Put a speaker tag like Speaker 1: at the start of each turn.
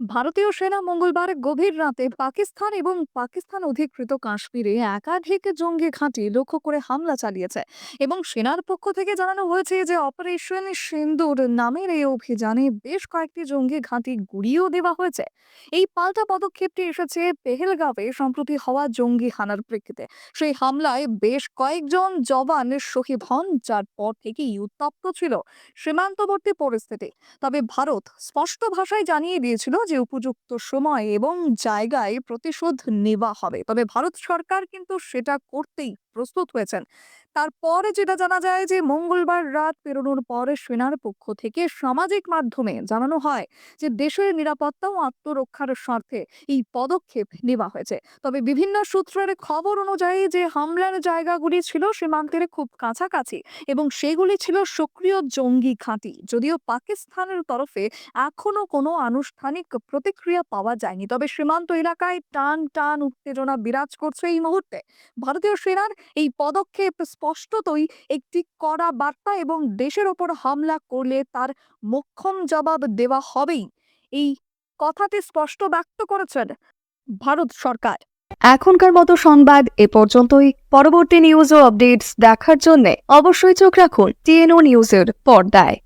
Speaker 1: ভারতীয় সেনা মঙ্গলবার গভীর রাতে পাকিস্তান এবং পাকিস্তান অধিকৃত কাশ্মীরে একাধিক জঙ্গি ঘাঁটি লক্ষ্য করে হামলা চালিয়েছে এবং সেনার পক্ষ থেকে জানানো হয়েছে যে অপারেশন সিন্দুর নামের এই অভিযানে বেশ কয়েকটি জঙ্গি ঘাঁটি গুড়িয়েও দেওয়া হয়েছে। এই পাল্টা পদক্ষেপটি এসেছে পেহেলগাঁওয়ে সম্প্রতি হওয়া জঙ্গি হানার প্রেক্ষিতে। সেই হামলায় বেশ কয়েকজন জওয়ান শহীদ হন, যার পর থেকেই উত্তপ্ত ছিল সীমান্তবর্তী পরিস্থিতি। তবে ভারত স্পষ্ট ভাষায় জানিয়ে দিয়েছিল যে উপযুক্ত সময় এবং জায়গায় প্রতিশোধ নেওয়া হবে। তবে ভারত সরকার কিন্তু সেটা করতেই প্রস্তুত হয়েছেন। তারপরে যেটা জানা যায় যে, মঙ্গলবার রাত পেরোনোর পরে সেনার পক্ষ থেকে সামাজিক মাধ্যমে জানানো হয় যে, দেশের নিরাপত্তা ও আত্মরক্ষার স্বার্থে এই পদক্ষেপ নেওয়া হয়েছে। তবে বিভিন্ন সূত্রের খবর অনুযায়ী যে, হামলার জায়গাগুলি ছিল সীমান্তের খুব কাছাকাছি এবং সেগুলি ছিল সক্রিয় জঙ্গি ঘাঁটি। যদিও পাকিস্তানের তরফে এখনও কোনো আনুষ্ঠানিক প্রতিক্রিয়া পাওয়া যায়নি। তবে সীমান্ত এলাকায় টান টান উত্তেজনা বিরাজ করছে এই মুহূর্তে। ভারতীয় সেনার এই পদক্ষেপ স্পষ্টতই একটি কড়া বার্তা এবং দেশের ওপর হামলা করলে তার মোক্ষম জবাব দেওয়া হবেই। এই কথাটি স্পষ্ট ব্যক্ত করেছেন ভারত সরকার।
Speaker 2: এখনকার মতো সংবাদ এ পর্যন্তই। পরবর্তী নিউজ ও আপডেটস দেখার জন্য অবশ্যই চোখ রাখুন টিএনও নিউজের পর্দায়।